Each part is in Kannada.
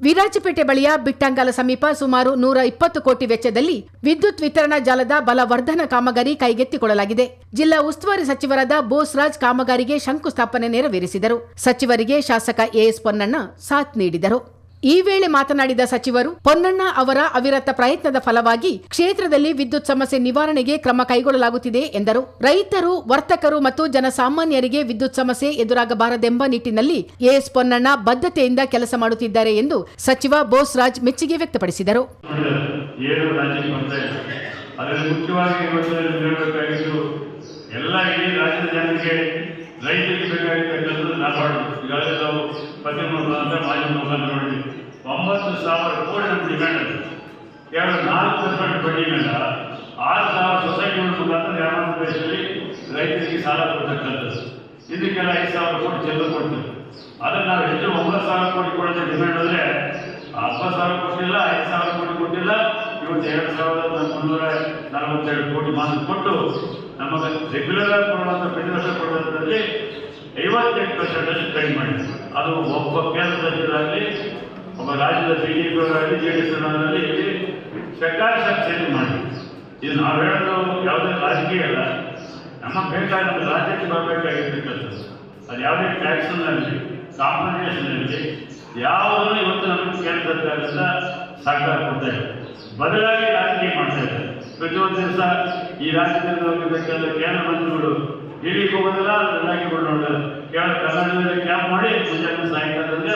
ವಿರಾಜಪೇಟೆ ಬಳಿಯ ಬಿಟ್ಟಂಗಾಲ ಸಮೀಪ ಸುಮಾರು ನೂರ ಇಪ್ಪತ್ತು ಕೋಟಿ ವೆಚ್ಚದಲ್ಲಿ ವಿದ್ಯುತ್ ವಿತರಣಾ ಜಾಲದ ಬಲವರ್ಧನ ಕಾಮಗಾರಿ ಕೈಗೆತ್ತಿಕೊಳ್ಳಲಾಗಿದೆ. ಜಿಲ್ಲಾ ಉಸ್ತುವಾರಿ ಸಚಿವರಾದ ಬೋಸ್ರಾಜ್ ಕಾಮಗಾರಿಗೆ ಶಂಕುಸ್ಥಾಪನೆ ನೆರವೇರಿಸಿದರು. ಸಚಿವರಿಗೆ ಶಾಸಕ ಎಎಸ್ ಪೊನ್ನಣ್ಣ ಸಾಥ್ ನೀಡಿದರು. ಈ ವೇಳೆ ಮಾತನಾಡಿದ ಸಚಿವರು, ಪೊನ್ನಣ್ಣ ಅವರ ಅವಿರತ ಪ್ರಯತ್ನದ ಫಲವಾಗಿ ಕ್ಷೇತ್ರದಲ್ಲಿ ವಿದ್ಯುತ್ ಸಮಸ್ಯೆ ನಿವಾರಣೆಗೆ ಕ್ರಮ ಕೈಗೊಳ್ಳಲಾಗುತ್ತಿದೆ ಎಂದರು. ರೈತರು, ವರ್ತಕರು ಮತ್ತು ಜನಸಾಮಾನ್ಯರಿಗೆ ವಿದ್ಯುತ್ ಸಮಸ್ಯೆ ಎದುರಾಗಬಾರದೆಂಬ ನಿಟ್ಟಿನಲ್ಲಿ ಎಎಸ್ ಪೊನ್ನಣ್ಣ ಬದ್ಧತೆಯಿಂದ ಕೆಲಸ ಮಾಡುತ್ತಿದ್ದಾರೆ ಎಂದು ಸಚಿವ ಬೋಸ್ರಾಜ್ ಮೆಚ್ಚುಗೆ ವ್ಯಕ್ತಪಡಿಸಿದರು. ರೈತರಿಗೆ ಬೇಕಾಗಿರ್ತಕ್ಕಂಥದ್ದು ನಾವು ಈಗಾಗಲೇ ನಾವು ಪಶ್ಚಿಮ ಬಂಗಾಳ ಮಾಜಿ ಮುಖಾಂತರ ನೋಡಿದ್ವಿ. ಒಂಬತ್ತು ಸಾವಿರ ಕೋಟಿ ನಮ್ಮ ಡಿಮ್ಯಾಂಡ್ ಅದು. ಕೇವಲ ನಾಲ್ಕು ಪರ್ಸೆಂಟ್ ಬಡ್ಡಿ ಮೇಲೆ ಆರು ಸಾವಿರ ಸೊಸೈಟಿಗಳ ಮುಖಾಂತರ ಯಾವ ಪ್ರದೇಶದಲ್ಲಿ ರೈತರಿಗೆ ಸಾಲ ಕೊಡ್ತಕ್ಕಂಥದ್ದು. ಇದಕ್ಕೆಲ್ಲ ಐದು ಸಾವಿರ ಕೋಟಿ ಚೆಲ್ಲ ಕೊಡ್ತೀವಿ. ಅದನ್ನು ನಾವು ಹೆಚ್ಚು ಒಂಬತ್ತು ಸಾವಿರ ಕೋಟಿ ಕೊಡೋದು ಡಿಮ್ಯಾಂಡ್ ಅಂದರೆ ಹತ್ತು ಸಾವಿರ ಕೊಟ್ಟಿಲ್ಲ, ಐದು ಸಾವಿರ ಕೋಟಿ ಕೊಟ್ಟಿಲ್ಲ ಇವತ್ತು ಎರಡು ಸಾವಿರದ ಮುನ್ನೂರ ನಲವತ್ತೆರಡು ಕೋಟಿ ಮಾತ್ರ ಕೊಟ್ಟು ನಮಗೆ ರೆಗ್ಯುಲರ್ ಆಗಿ ಕೊಡುವಂಥ ಪ್ರತಿ ವರ್ಷ ಕೊಡುವಂಥದ್ರಲ್ಲಿ ಐವತ್ತೆಂಟು ಪರ್ಸೆಂಟ್ ಅಷ್ಟು ಕಡಿಮೆ ಮಾಡಿದೆ ಅದು ಒಬ್ಬ ಕೇಂದ್ರ ಒಬ್ಬ ರಾಜ್ಯದ ಬಿ ಜೆ ಪಿ ಅವರಾಗಲಿ ಜೆ ಡಿ ಎಸ್ ಅವರಲ್ಲಿ ಇಲ್ಲಿ ಸರ್ಕಾರ ಚೇಂಜ್ ಮಾಡಿ ಇದು ನಾವು ಹೇಳೋದು ಯಾವುದೇ ರಾಜಕೀಯ ಅಲ್ಲ. ನಮ್ಮ ಬೇಕಾದ ನಮ್ಮ ರಾಜ್ಯಕ್ಕೆ ಬರಬೇಕಾಗಿರ್ತಕ್ಕಂಥದ್ದು. ಅದು ಯಾವುದೇ ಟ್ಯಾಕ್ಸನ್ ಆಗಲಿ ಟ್ಯಾಕ್ಸ್ನಲ್ಲಿ ಆಗಲಿ, ಯಾವುದನ್ನು ಇವತ್ತು ನಮಗೆ ಕೇಂದ್ರ ಸರ್ಕಾರದಿಂದ ಸಹಕಾರ ಕೊಡ್ತಾ ಇದೆ. ಬದಲಾಗಿ ರಾಜಕೀಯ ಮಾಡ್ತಾ ಇದ್ದಾರೆ ಪ್ರತಿಯೊಂದು ದಿವಸ ಈ ರಾಜ್ಯದಲ್ಲಿ ಹೋಗಬೇಕಾದ ಕೇಂದ್ರ ಮಂತ್ರಿಗಳು ಇಲ್ಲಿಗೆ ಹೋಗೋದಿಲ್ಲ ಇಲಾಖೆಗಳು ನೋಡೋದಿಲ್ಲ. ಕೇವಲ ಕರ್ನಾಟಕದಲ್ಲಿ ಕ್ಯಾಂಪ್ ಮಾಡಿ ಮುಂಜಾನೆ ಸಾಯಂಕಾಲದಲ್ಲಿ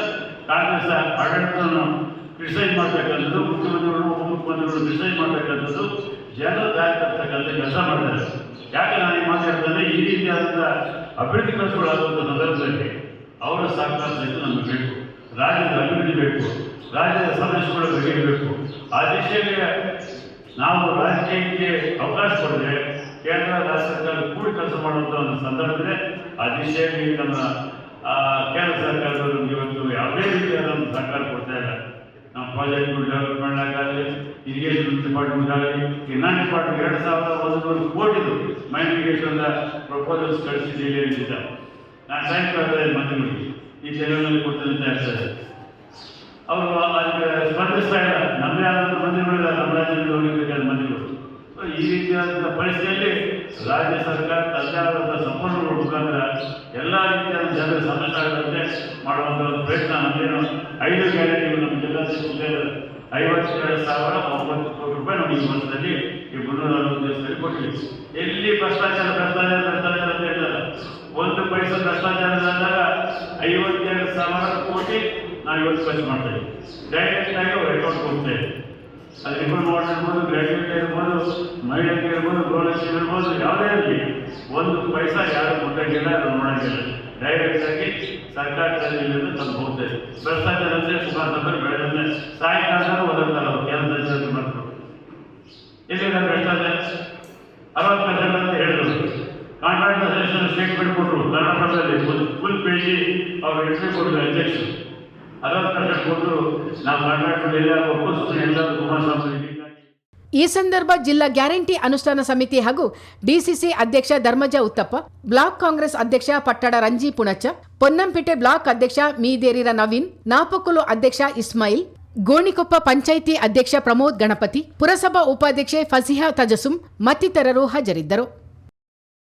ಕಾಂಗ್ರೆಸ್ ಆಡಳಿತವನ್ನು ಕ್ರಿಟಿಸೈಸ್ ಮಾಡ್ತಕ್ಕಂಥದ್ದು ಮುಖ್ಯಮಂತ್ರಿಗಳು, ಉಪಮುಖ್ಯಮಂತ್ರಿಗಳು ಕ್ರಿಟಿಸೈಸ್ ಮಾಡ್ತಕ್ಕಂಥದ್ದು ಜನರು ದಾರಿ ತರ್ತಕ್ಕಂಥ ಕೆಲಸ ಮಾಡ್ತಾರೆ ಯಾಕೆ ನಾನು ಈ ಮಾತಾಡ್ತಂದ್ರೆ ಈ ರೀತಿಯಾದಂಥ ಅಭಿವೃದ್ಧಿ ಕೆಲಸಗಳಾಗುವಂಥ ಸಂದರ್ಭದಲ್ಲಿ ಅವರ ಸಹಕಾರ ಸಹಿತ ನಮಗೆ ಬೇಕು. ರಾಜ್ಯದ ಅಭಿವೃದ್ಧಿ ಬೇಕು. ರಾಜ್ಯದ ಸಮಸ್ಯೆಗಳು ಬಗೆಹರಿಬೇಕು ಆ ದಿಶೆಯಲ್ಲಿ ನಾವು ರಾಜಕೀಯಕ್ಕೆ ಅವಕಾಶ ಕೊಡದೆ ಕೇಂದ್ರ, ರಾಜ್ಯ ಸರ್ಕಾರ ಕೂಡಿ ಕೆಲಸ ಮಾಡುವಂಥ ಒಂದು ಸಂದರ್ಭದಲ್ಲಿ ಆ ದಿಶೆಯಲ್ಲಿ ನಮ್ಮ ಕೇಂದ್ರ ಸರ್ಕಾರದವರು ಇವತ್ತು ಯಾವುದೇ ರೀತಿಯ ಸರ್ಕಾರ ಕೊಡ್ತಾ ಇಲ್ಲ. ನಮ್ಮ ಪ್ರಾಜೆಕ್ಟ್ಗಳು ಡೆವಲಪ್ಮೆಂಟ್ ಆಗಲಿ ಇರಿಗೇಷನ್ ಡಿಪಾರ್ಟ್ಮೆಂಟ್ ಆಗಲಿ ಇನ್ನಾನ್ ಡಿಪಾರ್ಟ್ಮೆಂಟ್ ಎರಡು ಸಾವಿರದ ಒಂದೂವರೆ ಕೋಟಿದು ಮೈನ್ ಇರಿಗೇಷನ್ ಪ್ರಪೋಸಲ್ಸ್ ಕಳಿಸಿದ್ದೀವಿ ಅಂತಿದ್ದ. ನಾನು ಸಾಯಂಕಾಲ ಮಂತ್ರಿಗಳಿಗೆ ಈ ಕೊಡ್ತೇನೆ ಅಂತ ಹೇಳ್ತಾರೆ ಅವರು ಅದಕ್ಕೆ ಸ್ಪಂದಿಸ್ತಾ ಇಲ್ಲ ನಮ್ಮದೇ ಆದಂಥ ಮಂತ್ರಿಗಳಿಲ್ಲ ನಮ್ಮ ರಾಜ್ಯದಲ್ಲಿ ಹೋಗಿರ್ಬೇಕಾದ ಮಂತ್ರಿಗಳು ಸೊ ಈ ರೀತಿಯಾದಂಥ ಪರಿಸ್ಥಿತಿಯಲ್ಲಿ ರಾಜ್ಯ ಸರ್ಕಾರ ಆದಂಥ ಸಂಪನ್ಮೂಲ ಮುಖಾಂತರ ಎಲ್ಲ ರೀತಿಯ ಜನರ ಸಮಸ್ಯೆ ಆಗದಂತೆ ಮಾಡುವಂಥ ಒಂದು ಪ್ರಯತ್ನ ನಮ್ಮದೇನು ಐದು ಗ್ಯಾರಂಟಿಗಳು ನಮ್ಮ ಐವತ್ತು ಐವತ್ತೆರಡು ಸಾವಿರ ಒಂಬತ್ತು ಕೋಟಿ ರೂಪಾಯಿ ನಮ್ಮ ಈ ವರ್ಷದಲ್ಲಿ ಈ ಮುನ್ನೂರ ಅರವತ್ತು ದಿವಸದಲ್ಲಿ ಕೊಟ್ಟಿವಿ ಎಲ್ಲಿ ಭ್ರಷ್ಟಾಚಾರ ಭ್ರಷ್ಟಾಚಾರ ಭ್ರಷ್ಟಾಚಾರ ಅಂತ ಹೇಳ್ತಾರೆ? ಒಂದು ಪೈಸೆ ಭ್ರಷ್ಟಾಚಾರ ಅಂದಾಗ ಐವತ್ತೆರಡು ಸಾವಿರ ಕೋಟಿ ನಾವು ಇವತ್ತು ಖರ್ಚು ಮಾಡ್ತೇವೆ ಡೈರೆಕ್ಟ್ ಆಗಿ ಅವ್ರ ಅಕೌಂಟ್ ಹೋಗ್ತಾ ಇದೆ ಅದು ರಿಫಂಡ್ ಮಾಡಿರ್ಬೋದು ಗ್ರ್ಯಾಜುಯೇಟ್ ಇರ್ಬೋದು ಮಹಿಳೆಗೆ ಇರ್ಬೋದು ಗೃಹಲಕ್ಷ್ಮಿ ಇರ್ಬೋದು ಯಾವುದೇ ಇರಲಿ, ಒಂದು ಪೈಸಾ ಯಾರು ಕೊಟ್ಟಂಗಿಲ್ಲ ಅದು ನೋಡಂಗಿಲ್ಲ. ಡೈರೆಕ್ಟ್ ಆಗಿ ಸರ್ಕಾರದಲ್ಲಿ ತಂದು ಹೋಗ್ತಾ ಇದೆ ಭ್ರಷ್ಟಾಚಾರ ಅಂದರೆ ಸುಮಾರು ನಂಬರ್ ಬೆಳೆದಂತೆ ಸಾಯಂಕಾಲ ಓದಿರ್ತಾರೆ ಅವರು ಕೇಂದ್ರ ಸಚಿವರು ಮಾಡ್ತಾರೆ. ಎಲ್ಲಿಂದ ಭ್ರಷ್ಟಾಚಾರ? ಅರವತ್ತು ಪರ್ಸೆಂಟ್ ಅಂತ ಹೇಳಿದ್ರು. ಕಾಂಟ್ರಾಕ್ಟ್ ಅಸೋಸಿಯೇಷನ್ ಸ್ಟೇಟ್ಮೆಂಟ್ ಕೊಟ್ಟರು ಕರ್ನಾಟಕದಲ್ಲಿ ಫುಲ್ ಫುಲ್ ಪೇಜಿ ಅವ್ರು ಎಂಟ್ರಿ ಕೊಟ್ಟರು ಅಧ್ಯಕ್ಷರು. ಅರವತ್ತು ಪರ್ಸೆಂಟ್ ಕೊಟ್ಟರು ನಾವು ಕಾಂಟ್ರಾಕ್ಟ್ ಎಲ್ಲ ಒಪ್ಪಿಸ್ತು ಎಲ್ಲ ಕುಮಾರಸ್ವಾಮಿ ಈ ಸಂದರ್ಭ ಜಿಲ್ಲಾ ಗ್ಯಾರಂಟಿ ಅನುಷ್ಠಾನ ಸಮಿತಿ ಹಾಗೂ ಡಿಸಿಸಿ ಅಧ್ಯಕ್ಷ ಧರ್ಮಜ ಉತ್ತಪ್ಪ, ಬ್ಲಾಕ್ ಕಾಂಗ್ರೆಸ್ ಅಧ್ಯಕ್ಷ ಪಟ್ಟಡ ರಂಜಿ ಪುಣಚ ಪೊನ್ನಂಪೇಟೆ ಬ್ಲಾಕ್ ಅಧ್ಯಕ್ಷ ಮೀದೇರಿರ ನವೀನ್, ನಾಪಕುಲು ಅಧ್ಯಕ್ಷ ಇಸ್ಮಾಯಿಲ್, ಗೋಣಿಕೊಪ್ಪ ಪಂಚಾಯಿತಿ ಅಧ್ಯಕ್ಷ ಪ್ರಮೋದ್ ಗಣಪತಿ, ಪುರಸಭಾ ಉಪಾಧ್ಯಕ್ಷೆ ಫಸಿಹಾ ತಜಸುಂ ಮತ್ತಿತರರು ಹಾಜರಿದ್ದರು.